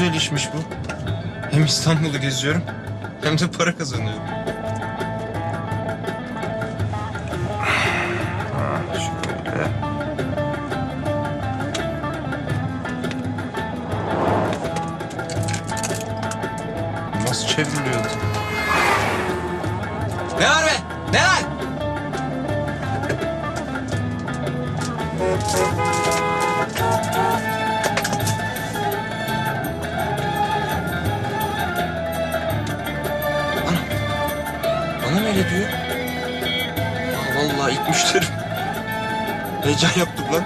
işmiş bu. Hem İstanbul'u geziyorum hem de para kazanıyorum. Şöyle. Nasıl çevriliyordu? Ne var be? Müşterim. Heyecan yaptım lan.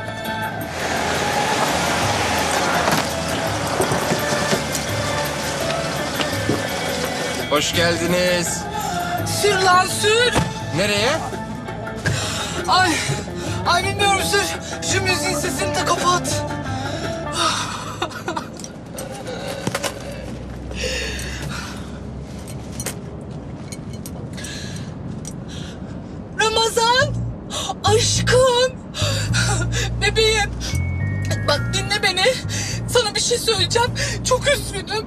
Hoş geldiniz. Sür lan sür. Nereye? Ay, ay bilmiyorum sür. Şu müziğin sesini de kapat. Beni. Sana bir şey söyleyeceğim. Çok üzgünüm.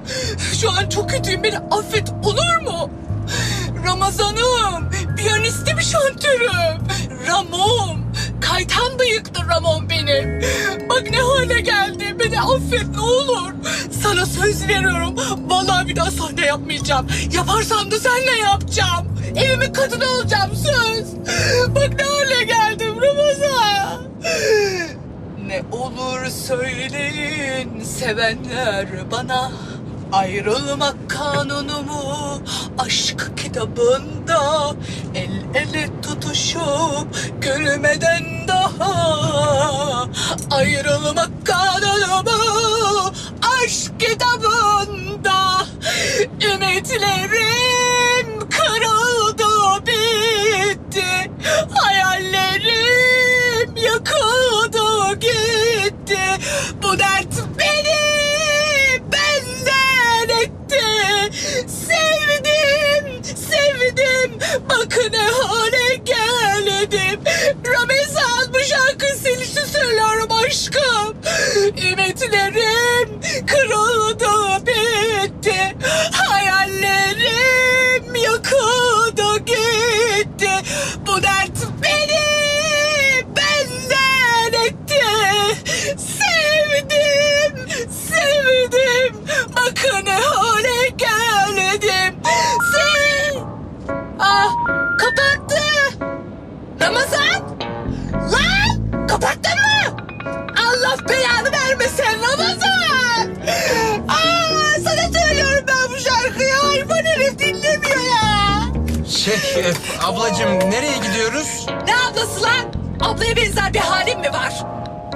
Şu an çok kötüyüm. Beni affet olur mu? Ramazan'ım, piyanistim şantörüm. Ramon, kaytan bıyıktı Ramon benim. Bak ne hale geldi. Beni affet ne olur. Sana söz veriyorum. Vallahi bir daha sahne yapmayacağım. Yaparsam da seninle yapacağım. Evimin kadını olacağım söz. Bak ne hale geldim Ramazan. Ne olur söyleyin. Sevenler bana Ayrılmak kanunumu aşk kitabında El ele tutuşup gülmeden daha Ayrılmak kanunumu aşk kitabında Ümitlerim kırıldı bitti Hayallerim yakıldı gitti Bu dert beni benden etti Sevdim, sevdim Bak ne hale geldim Ramazan bu şarkı. İçin söylüyorum aşkım. Ümitlerim kırıldı Şey, e, ablacığım nereye gidiyoruz? Ne ablası lan? Ablaya benzer bir halim mi var?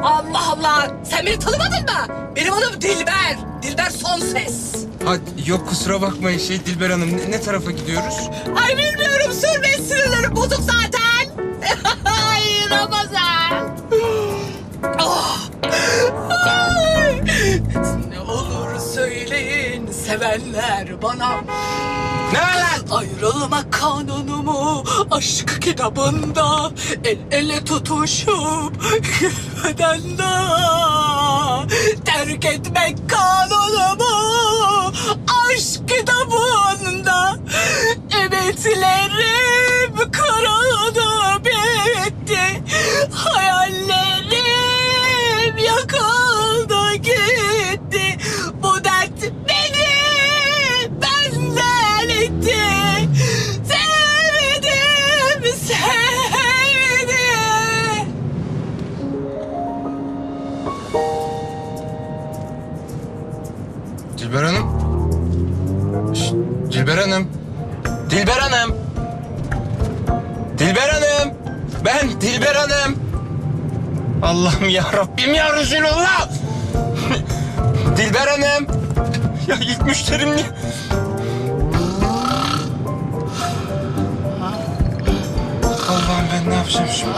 Allah Allah! Sen beni tanımadın mı? Benim adım Dilber. Dilber son ses. Ha, yok kusura bakmayın şey Dilber Hanım ne, ne tarafa gidiyoruz? Ay bilmiyorum sürme sinirlerim bozuk zaten. Ay Ramazan. Oh. Ay. Ne olur söyleyin sevenler bana. Ne lan? Ayrılmak kanunumu aşk kitabında el ele tutuşup gülmeden de terk etmek kanunumu aşk kitabında. Ümitlerim Hanım. Dilber Hanım. Ben Dilber Hanım. Allah'ım ya Rabbim ya Resulullah. Dilber Hanım. Ya ilk müşterim niye? Allah'ım ben ne yapacağım şimdi?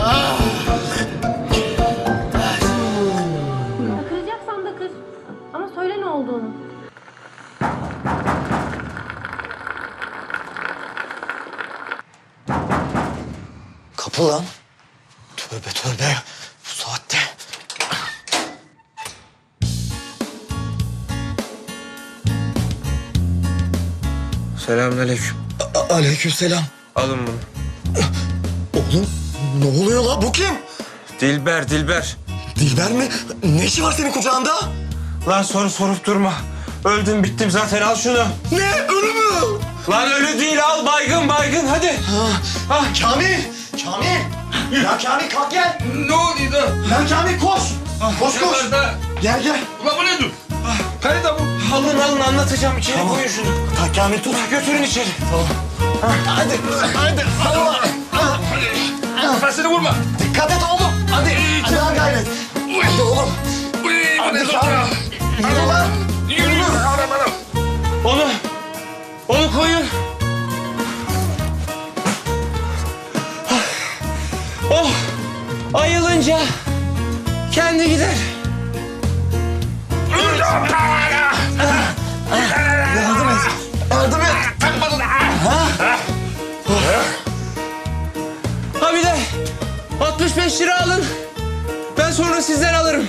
Kapı lan. Tövbe tövbe. Bu saatte. Selamünaleyküm. A- Aleykümselam. Alın bunu. Oğlum ne oluyor la bu kim? Dilber, Dilber. Dilber mi? Ne işi var senin kucağında? Lan soru sorup durma. Öldüm bittim zaten al şunu. Ne ölü mü? Lan ölü değil al baygın baygın hadi. Ah. Kamil! Kamil! Ya Kamil kalk gel. Ne oldu da? Lan Kamil koş. Koş koş. Nerede? Gel gel. Ulan bu ne dur? Kayıda bu. Alın alın anlatacağım içeri koyun şunu. Kalk Kamil tut. Götürün içeri. Hadi. Hadi. Allah. Nefesini vurma. Dikkat et oğlum. Hadi. Hadi gayret. Hadi oğlum. Hadi? Kamil. Ayılınca kendi gider. Yardım et. Yardım et. Ha bir de 65 lira alın. Ben sonra sizden alırım.